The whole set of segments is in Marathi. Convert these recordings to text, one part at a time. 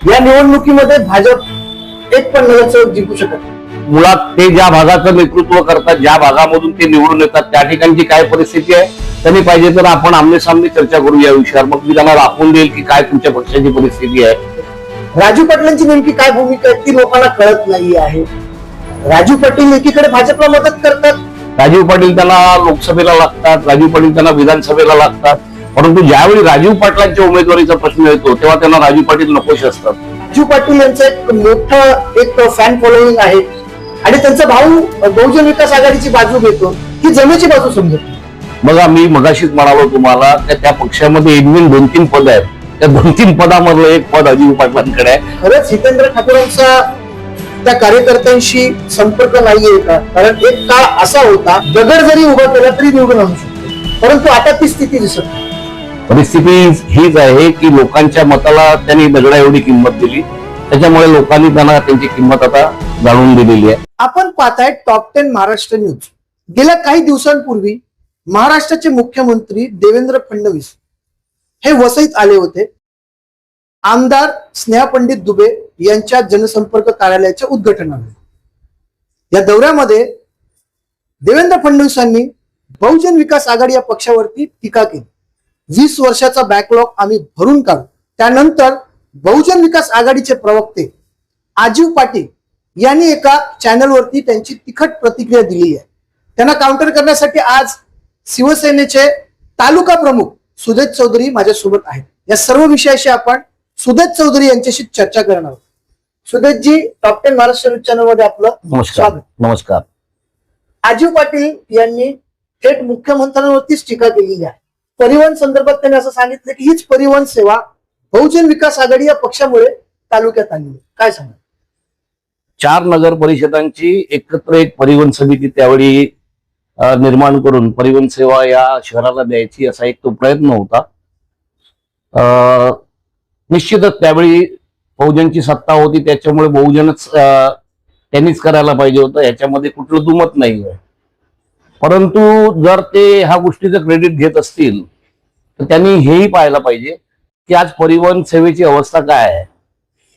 या निवडणुकीमध्ये भाजप एक पण नगरसेवक जिंकू शकत. मुळात ते ज्या भागाचं नेतृत्व करतात ज्या भागामधून ते निवडून येतात त्या ठिकाणची काय परिस्थिती आहे त्यांनी पाहिजे तर आपण आमने सामने चर्चा करू या विषयावर. मग मी त्यांना दाखवून देईल की काय तुमच्या पक्षाची परिस्थिती आहे. राजू पाटलांची नेमकी काय भूमिका आहे ती लोकांना कळत नाही आहे. राजू पाटील एकीकडे भाजपला मदत करतात. राजीव पाटील त्यांना लोकसभेला लागतात राजीव पाटील त्यांना विधानसभेला लागतात. परंतु ज्यावेळी राजीव पाटलांच्या उमेदवारीचा प्रश्न येतो तेव्हा त्यांना राजीव पाटील नकोश असतात. राजू पाटील यांचं एक मोठं एक फॅन फॉलोईंग आहे. आणि त्यांचा भाऊ बहुजन विकास आघाडीची बाजू घेतो. ही जमेची बाजू समजत. बघा मी मगाशीच म्हणालो तुम्हाला त्या त्या पक्षामध्ये इनविन दोन तीन पद आहेत. त्या दोन तीन पदामधलं एक पद राजीव पाटलांकडे आहे. खरंच हितेंद्र ठाकूरांचा त्या कार्यकर्त्यांशी संपर्क नाहीये का? कारण एक काळ असा होता दगड जरी उभा केला तरी निवडून आणू शकतो. परंतु आता ती स्थिती दिसत नाही. परिस्थिती हीच आहे की लोकांच्या मताला त्यांनी दगडा एवढी किंमत दिली. त्याच्यामुळे लोकांनी त्यांना त्यांची किंमत आता जाणून दिलेली आहे. आपण पाहताय टॉप टेन महाराष्ट्र न्यूज गेल्या काही दिवसांपूर्वी महाराष्ट्राचे मुख्यमंत्री देवेंद्र फडणवीस हे वसईत आले होते. आमदार स्नेहा पंडित दुबे यांच्या जनसंपर्क कार्यालयाच्या उद्घाटनाला या दौऱ्यामध्ये देवेंद्र फडणवीसांनी बहुजन विकास आघाडी या पक्षावरती टीका केली. वीस वर्षाचा बॅकलॉग आम्ही भरून काढू. त्यानंतर बहुजन विकास आघाडीचे प्रवक्ते आजीव पाटील यांनी एका चॅनलवरती त्यांची तिखट प्रतिक्रिया दिली आहे. त्यांना काउंटर करण्यासाठी आज शिवसेनेचे तालुका प्रमुख सुदेश चौधरी माझ्यासोबत आहेत. या सर्व विषयाशी आपण सुदेश चौधरी यांच्याशी चर्चा करणार आहोत. Sudeshji top ten Maharashtra news चॅनलमध्ये आपलं नमस्कार. स्वागत. नमस्कार. आजीव पाटील यांनी थेट मुख्यमंत्र्यांवरतीच टीका केलेली आहे. परिवहन संदर्भात त्यांनी असं सांगितलं की हीच परिवहन सेवा बहुजन विकास आघाडी या पक्षामुळे तालुक्यात आली काय सांगा चार नगर परिषदांची एकत्र एक परिवहन समिती त्यावेळी निर्माण करून परिवहन सेवा या शहराला द्यायची असा एक तो प्रयत्न होता. निश्चितच त्यावेळी बहुजनची सत्ता होती त्याच्यामुळे बहुजनच त्यांनीच करायला पाहिजे होतं याच्यामध्ये कुठलं दुमत नाही आहे परंतु जर ते ह्या गोष्टीचं क्रेडिट घेत असतील तर त्यांनी हेही पाहायला पाहिजे की आज परिवहन सेवेची अवस्था काय आहे.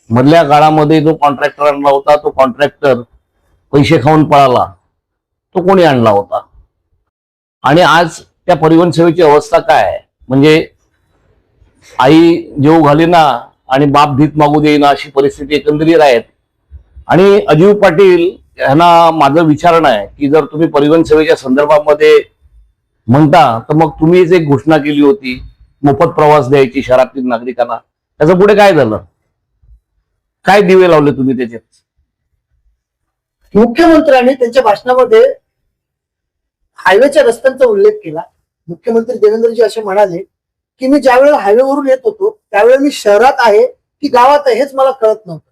मधल्या काळामध्ये जो कॉन्ट्रॅक्टर आणला होता तो कॉन्ट्रॅक्टर पैसे खाऊन पळाला. तो कोणी आणला होता? आणि आज त्या परिवहन सेवेची अवस्था काय आहे? म्हणजे आई जेव घालीना आणि बाप भीत मागू देईना अशी परिस्थिती एकंदरीत आहेत आणि अजीव पाटील यांना माझं विचारणं आहे की जर तुम्ही परिवहन सेवेच्या संदर्भामध्ये म्हणता तर मग तुम्हीच एक घोषणा केली होती मोफत प्रवास द्यायची शहरातील नागरिकांना त्याचं पुढे काय झालं? काय दिवे लावले तुम्ही त्याच्यात? मुख्यमंत्र्यांनी त्यांच्या भाषणामध्ये हायवेच्या रस्त्यांचा उल्लेख केला. मुख्यमंत्री देवेंद्रजी असे म्हणाले की मी ज्यावेळेला हायवेवरून येत होतो त्यावेळेला मी शहरात आहे की गावात आहे हेच मला कळत नव्हतं.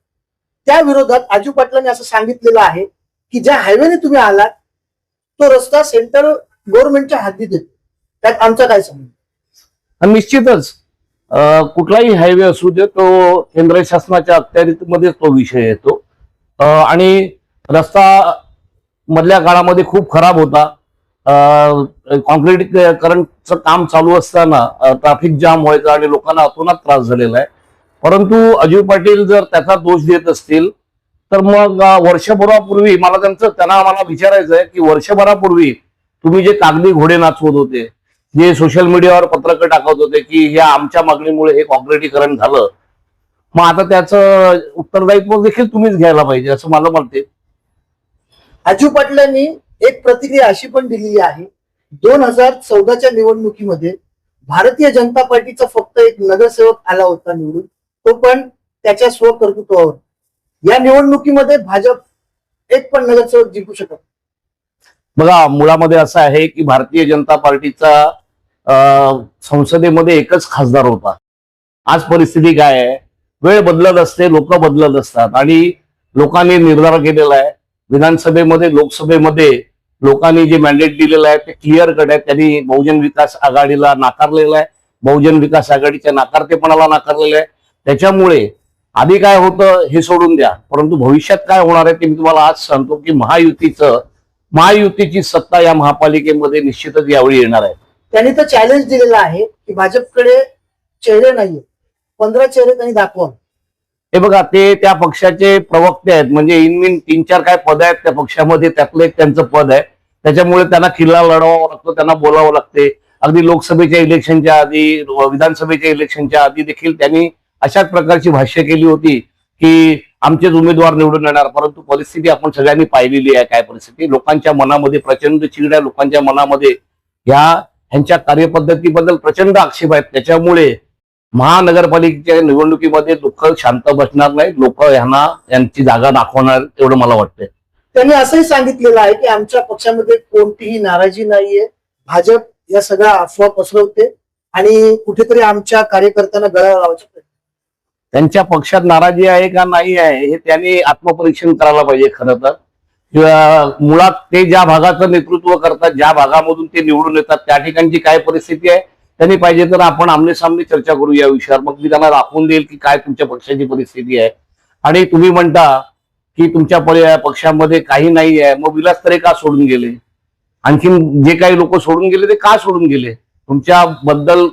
त्या विरोधात आजू पाटलांनी असं सांगितलेलं आहे की ज्या हायवेने तुम्ही आलात तो रस्ता सेंट्रल गव्हर्नमेंटच्या हद्दीत येतो त्यात आमचा काय संबंध? निश्चितच कुठलाही हायवे असू दे तो केंद्र शासनाच्या अखत्यारीमध्येच तो विषय येतो. आणि रस्ता मधल्या काळामध्ये खूप खराब होता. कॉन्क्रीट करंटचं काम चालू असताना ट्रॅफिक जाम व्हायचा आणि लोकांना अतोनात त्रास झालेला आहे. परंतु अजय पाटील जर त्याचा दोष देत असतील तर मग वर्षभरापूर्वी मला त्यांचं त्यांना मला विचारायचं आहे की वर्षभरापूर्वी तुम्ही जे कागदी घोडे नाचवत होते जे सोशल मीडियावर पत्रक टाकत होते की ह्या आमच्या मागणीमुळे हे कॉन्क्रिटीकरण झालं मग आता त्याचं उत्तरदायित्व देखील तुम्हीच घ्यायला पाहिजे असं मला म्हणते. अजू पाटलांनी एक प्रतिक्रिया अशी पण दिलेली आहे. दोन हजार चौदाच्या निवडणुकीमध्ये भारतीय जनता पार्टीचा फक्त एक नगरसेवक आला होता निवडून. तो पण त्याच्या स्वकर्तृत्वावर. या निवडणुकीमध्ये भाजप एक पण नगरसेवक जिंकू शकत बघा मुळामध्ये असं आहे की भारतीय जनता पार्टीचा संसदेमध्ये एकच खासदार होता. आज परिस्थिती काय आहे? वेळ बदलत असते लोक बदलत असतात आणि लोकांनी निर्धार केलेला आहे. विधानसभेमध्ये लोकसभेमध्ये लोकांनी जे मॅन्डेट दिलेलं आहे ते क्लिअर कट आहे. त्यांनी बहुजन विकास आघाडीला नाकारलेलं आहे. बहुजन विकास आघाडीच्या नाकारतेपणाला नाकारलेलं आहे. त्याच्यामुळे आधी काय होतं हे सोडून द्या. परंतु भविष्यात काय होणार आहे ते मी तुम्हाला आज सांगतो की महायुतीचं महायुतीची सत्ता या महापालिकेमध्ये निश्चितच यावेळी येणार आहे. त्यांनी तर चॅलेंज दिलेलं आहे की भाजपकडे चेहरे नाहीये. पंधरा चेहरे त्यांनी दाखवा हे बघा ते त्या पक्षाचे प्रवक्ते आहेत. म्हणजे इनमिन तीन चार काय पद आहेत त्या पक्षामध्ये त्यातलं एक त्यांचं पद आहे. त्याच्यामुळे त्यांना किल्ला लढवावा लागतो त्यांना बोलावं लागते. अगदी लोकसभेच्या इलेक्शनच्या आधी विधानसभेच्या इलेक्शनच्या आधी देखील त्यांनी अशाच प्रकारची भाष्य केली होती की आमचेच उमेदवार निवडून येणार परंतु परिस्थिती आपण सगळ्यांनी पाहिलेली आहे काय परिस्थिती. लोकांच्या मनामध्ये प्रचंड चिडा लोकांच्या मनामध्ये ह्या ह्यांच्या कार्यपद्धतीबद्दल प्रचंड आक्षेप आहेत. त्याच्यामुळे महानगरपालिकेच्या निवडणुकीमध्ये लोक शांत बसणार नाही लोक ह्यांना यांची जागा दाखवणार एवढं मला वाटतंय. त्यांनी असंही सांगितलेलं आहे की आमच्या पक्षामध्ये कोणतीही नाराजी नाहीये. भाजप या सगळ्या अफवा पसरवते आणि कुठेतरी आमच्या कार्यकर्त्यांना गळा लावायचा प्रयत्न त्यांच्या पक्षात नाराजी आहे का नाही आहे हे त्यांनी आत्मपरीक्षण करायला पाहिजे खरं तर. किंवा मुळात ते ज्या भागाचं नेतृत्व करतात ज्या भागामधून ते निवडून येतात त्या ठिकाणची काय परिस्थिती आहे त्यांनी पाहिजे तर आपण आमने सामने चर्चा करू या विषयावर. मग मी त्यांना दाखवून देईल की काय तुमच्या पक्षाची परिस्थिती आहे. आणि तुम्ही म्हणता की तुमच्या पक्षामध्ये काही नाही आहे. मग विलास तरी का सोडून गेले? आणखीन जे काही लोक सोडून गेले ते का सोडून गेले? तुमच्या बद्दल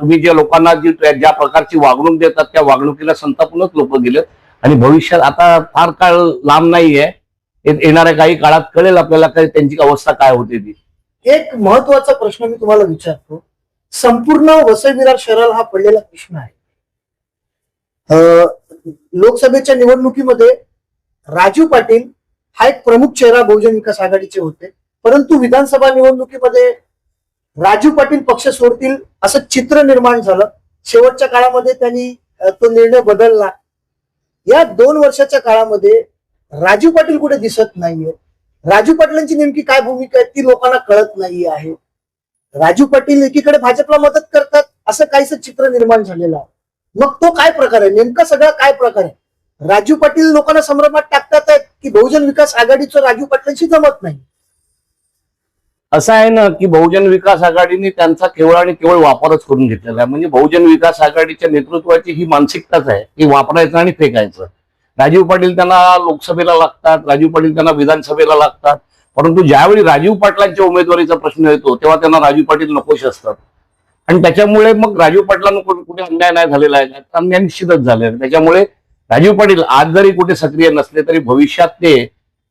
तुम्ही ज्या लोकांना जी ज्या प्रकारची वागणूक देतात त्या वागणुकीला संतापूनच लोक गेले आणि भविष्यात आता फार काळ लांब नाहीये. येणाऱ्या काही काळात कळेल आपल्याला काय त्यांची अवस्था काय होते ती. एक महत्त्वाचा प्रश्न मी तुम्हाला विचारतो. संपूर्ण वसई विरार शहराला हा पडलेला प्रश्न आहे. अं, लोकसभेच्या निवडणुकीमध्ये राजू पाटील हा एक प्रमुख चेहरा बहुजन विकास आघाडीचे होते. परंतु विधानसभा निवडणुकीमध्ये राजू पाटील पक्ष सोडतील असं चित्र निर्माण झालं. शेवटच्या काळामध्ये त्यांनी तो निर्णय बदलला. या दोन वर्षाच्या काळामध्ये राजू पाटील कुठे दिसत नाहीये? राजू पाटलांची नेमकी काय भूमिका आहे ती लोकांना कळत नाही आहे. राजू पाटील एकीकडे भाजपला मदत करतात असं काहीसं चित्र निर्माण झालेलं आहे. मग तो काय प्रकार आहे? नेमका सगळा काय प्रकार आहे? राजू पाटील लोकांना संभ्रमात टाकतात की बहुजन विकास आघाडीचं राजू पाटलांशी जमत नाही. असं आहे ना की बहुजन विकास आघाडीने त्यांचा केवळ आणि केवळ वापरच करून घेतलेला आहे. म्हणजे बहुजन विकास आघाडीच्या नेतृत्वाची ही मानसिकताच आहे की वापरायचं आणि फेकायचं. राजीव पाटील त्यांना लोकसभेला लागतात राजीव पाटील त्यांना विधानसभेला लागतात. परंतु ज्यावेळी राजीव पाटलांच्या उमेदवारीचा प्रश्न येतो तेव्हा त्यांना राजीव पाटील नकोश असतात. आणि त्याच्यामुळे मग राजीव पाटलांना कुठे कुठे अन्याय नाही झालेला आहे. अन्याय निश्चितच झालेला त्याच्यामुळे राजीव पाटील आज जरी कुठे सक्रिय नसले तरी भविष्यात ते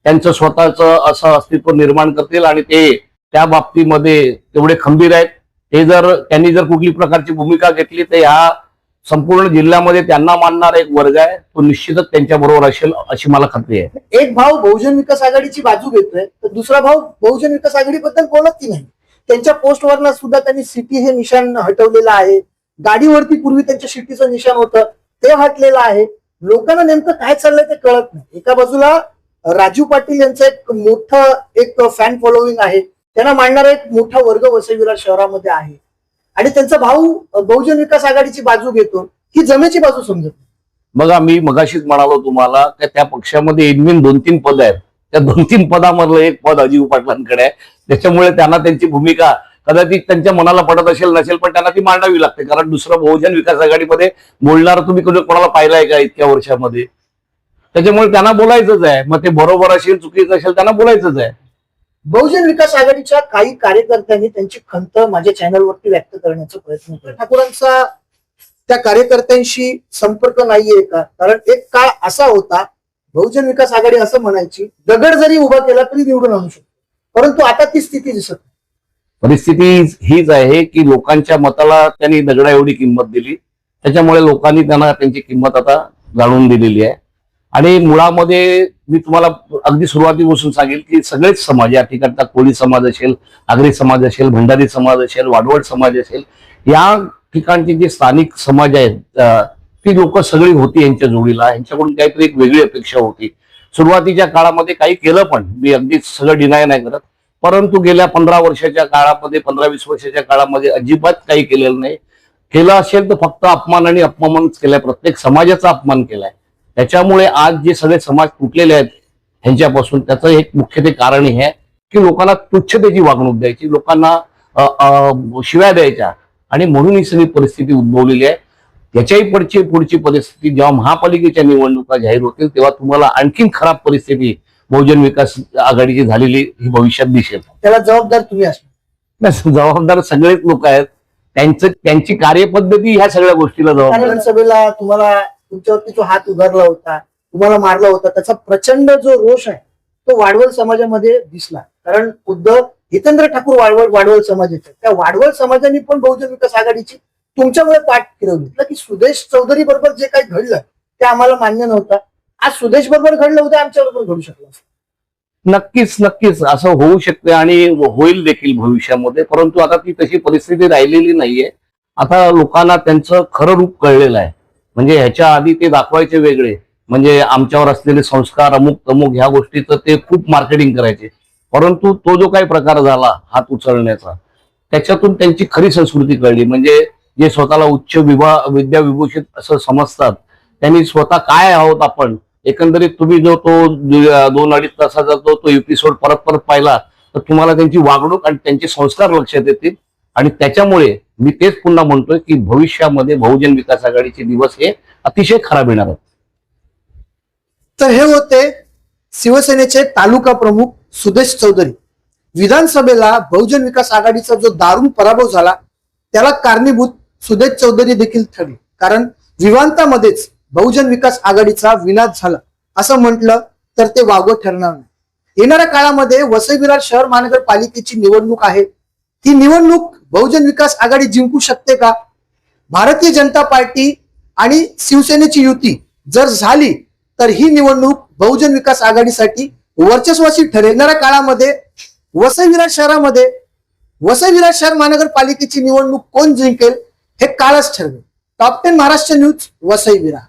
त्यांचं स्वतःचं असं अस्तित्व निर्माण करतील आणि ते त्या बाबतीमध्ये तेवढे खंबीर आहेत. ते जर त्यांनी जर कुठली प्रकारची भूमिका घेतली तर ह्या संपूर्ण जिल्ह्यामध्ये त्यांना मानणारा एक वर्ग आहे. तो निश्चितच त्यांच्या बरोबर असेल अशी मला खात्री आहे. एक भाव बहुजन विकास आघाडीची बाजू घेतोय तर दुसरा भाव बहुजन विकास आघाडीबद्दल बोलत की नाही. त्यांच्या पोस्टवरनं सुद्धा त्यांनी सिटी हे निशाण हटवलेलं आहे. गाडीवरती पूर्वी त्यांच्या सिटीचं निशाण होतं ते हटलेलं आहे. लोकांना नेमकं काय चाललंय ते कळत नाही. एका बाजूला राजू पाटील यांचं एक मोठं एक फॅन फॉलोईंग आहे. त्यांना मांडणारा एक मोठा वर्ग वसई विरार शहरामध्ये आहे. आणि त्यांचा भाऊ बहुजन विकास आघाडीची बाजू घेतो ही जमेची बाजू समजत मग बघा मी मगाशीच म्हणालो तुम्हाला की त्या पक्षामध्ये इनमिन दोन तीन पद आहेत. त्या दोन तीन पदामधलं एक पद अजीव पाटलांकडे आहे. त्याच्यामुळे त्यांना त्यांची भूमिका कदाचित त्यांच्या मनाला पडत असेल नसेल पण त्यांना ती मांडावी लागते. कारण दुसरं बहुजन विकास आघाडीमध्ये बोलणार तुम्ही कोणाला पाहिलाय का इतक्या वर्षामध्ये? त्याच्यामुळे त्यांना बोलायचंच आहे. मग ते बरोबर असेल चुकीचं असेल त्यांना बोलायचंच आहे. बहुजन विकास आघाडीच्या काही कार्यकर्त्यांनी त्यांची खंत माझ्या चॅनलवरती व्यक्त करण्याचा प्रयत्न केला. ठाकूरांचा त्या कार्यकर्त्यांशी संपर्क नाहीये का? कारण एक काळ असा होता बहुजन विकास आघाडी असं म्हणायची दगड जरी उभा केला तरी निवडून आणू शकतो. परंतु आता ती स्थिती दिसत नाही. परिस्थिती हीच आहे की लोकांच्या मताला त्यांनी दगडा एवढी किंमत दिली. त्याच्यामुळे लोकांनी त्यांना त्यांची किंमत आता जाणून दिलेली आहे. आणि मुळामध्ये मी तुम्हाला अगदी सुरुवातीपासून सांगेल की सगळेच समाज या ठिकाणचा कोळी समाज असेल आगरी समाज असेल भंडारी समाज असेल वाडवड समाज असेल या ठिकाणचे जे स्थानिक समाज आहेत ती लोक सगळी होती यांच्या जोडीला. यांच्याकडून काहीतरी एक वेगळी अपेक्षा होती. सुरुवातीच्या काळामध्ये काही केलं पण मी अगदी सगळं डिनाय नाही करत. परंतु गेल्या पंधरा वर्षाच्या काळामध्ये पंधरा वीस वर्षाच्या काळामध्ये अजिबात काही केलेलं नाही. केलं असेल तर फक्त अपमान आणि अपमानच केलाय. प्रत्येक समाजाचा अपमान केलाय. त्याच्यामुळे आज जे सगळे समाज तुटलेले आहेत ह्यांच्यापासून त्याचं एक मुख्य ते कारण हे आहे की लोकांना तुच्छतेची वागणूक द्यायची लोकांना शिव्या द्यायच्या. आणि म्हणून ही सगळी परिस्थिती उद्भवलेली आहे. याच्याही पुढची पुढची परिस्थिती जेव्हा महापालिकेच्या निवडणुका जाहीर होतील तेव्हा तुम्हाला आणखीन खराब परिस्थिती बहुजन विकास आघाडीची झालेली ही भविष्यात दिसेल. त्याला जबाबदार तुम्ही असणार. जबाबदार सगळेच लोक आहेत. त्यांचं त्यांची कार्यपद्धती ह्या सगळ्या गोष्टीला जबाबदार. विधानसभेला तुम्हाला तुमच्यावरती जो हात उभारला होता तुम्हाला मारला होता त्याचा प्रचंड जो रोष आहे तो वाडवळ समाजामध्ये दिसला. कारण खुद्द हितेंद्र ठाकूर वाडवळ वाडवळ समाजाचे त्या वाडवळ समाजाने पण बहुजन विकास आघाडीची तुमच्यामुळे पाठ फिरवली म्हटलं की सुदेश चौधरी बरोबर जे काही घडलं ते आम्हाला मान्य नव्हतं. आज सुदेश बरोबर घडलं होतं आमच्या बरोबर घडू शकलं नक्कीच नक्कीच. असं होऊ शकते आणि होईल देखील भविष्यामध्ये. परंतु आता ती तशी परिस्थिती राहिलेली नाहीये. आता लोकांना त्यांचं खरं रूप कळलेलं आहे. म्हणजे ह्याच्या आधी ते दाखवायचे वेगळे. म्हणजे आमच्यावर असलेले संस्कार अमुक तमुक ह्या गोष्टीचं ते खूप मार्केटिंग करायचे. परंतु तो जो काही प्रकार झाला हात उचलण्याचा त्याच्यातून त्यांची खरी संस्कृती कळली. म्हणजे जे स्वतःला उच्च विभा विद्या विभूषित असं समजतात त्यांनी स्वतः काय आहोत आपण? एकंदरीत तुम्ही जो तो दोन अडीच तासाचा जो तो एपिसोड परत परत पाहिला तर तुम्हाला त्यांची वागणूक आणि त्यांचे संस्कार लक्षात येतील. आणि त्याच्यामुळे मी तेच पुन्हा म्हणतोय की भविष्यामध्ये बहुजन विकास आघाडीचे दिवस हे अतिशय खराब येणार आहेत. तर हे होते शिवसेनेचे तालुका प्रमुख सुदेश चौधरी. विधानसभेला बहुजन विकास आघाडीचा जो दारुण पराभव झाला त्याला कारणीभूत सुदेश चौधरी देखील ठरले. कारण विवांतामध्येच बहुजन विकास आघाडीचा विनाश झाला. असं म्हटलं तर ते वावगं ठरणार नाही. येणाऱ्या काळामध्ये वसई विरार शहर महानगरपालिकेची निवडणूक आहे. ही निवडणूक बहुजन विकास आघाडी जिंकू शकते का? भारतीय जनता पार्टी आणि शिवसेनेची युती जर झाली तर ही निवडणूक बहुजन विकास आघाडीसाठी वर्चस्वाशी ठरेल काळामध्ये वसई विरार शहरामध्ये वसई विरार शहर महानगरपालिकेची निवडणूक कोण जिंकेल हे काळच ठरवेल. Top ten Maharashtra news Vasai Virar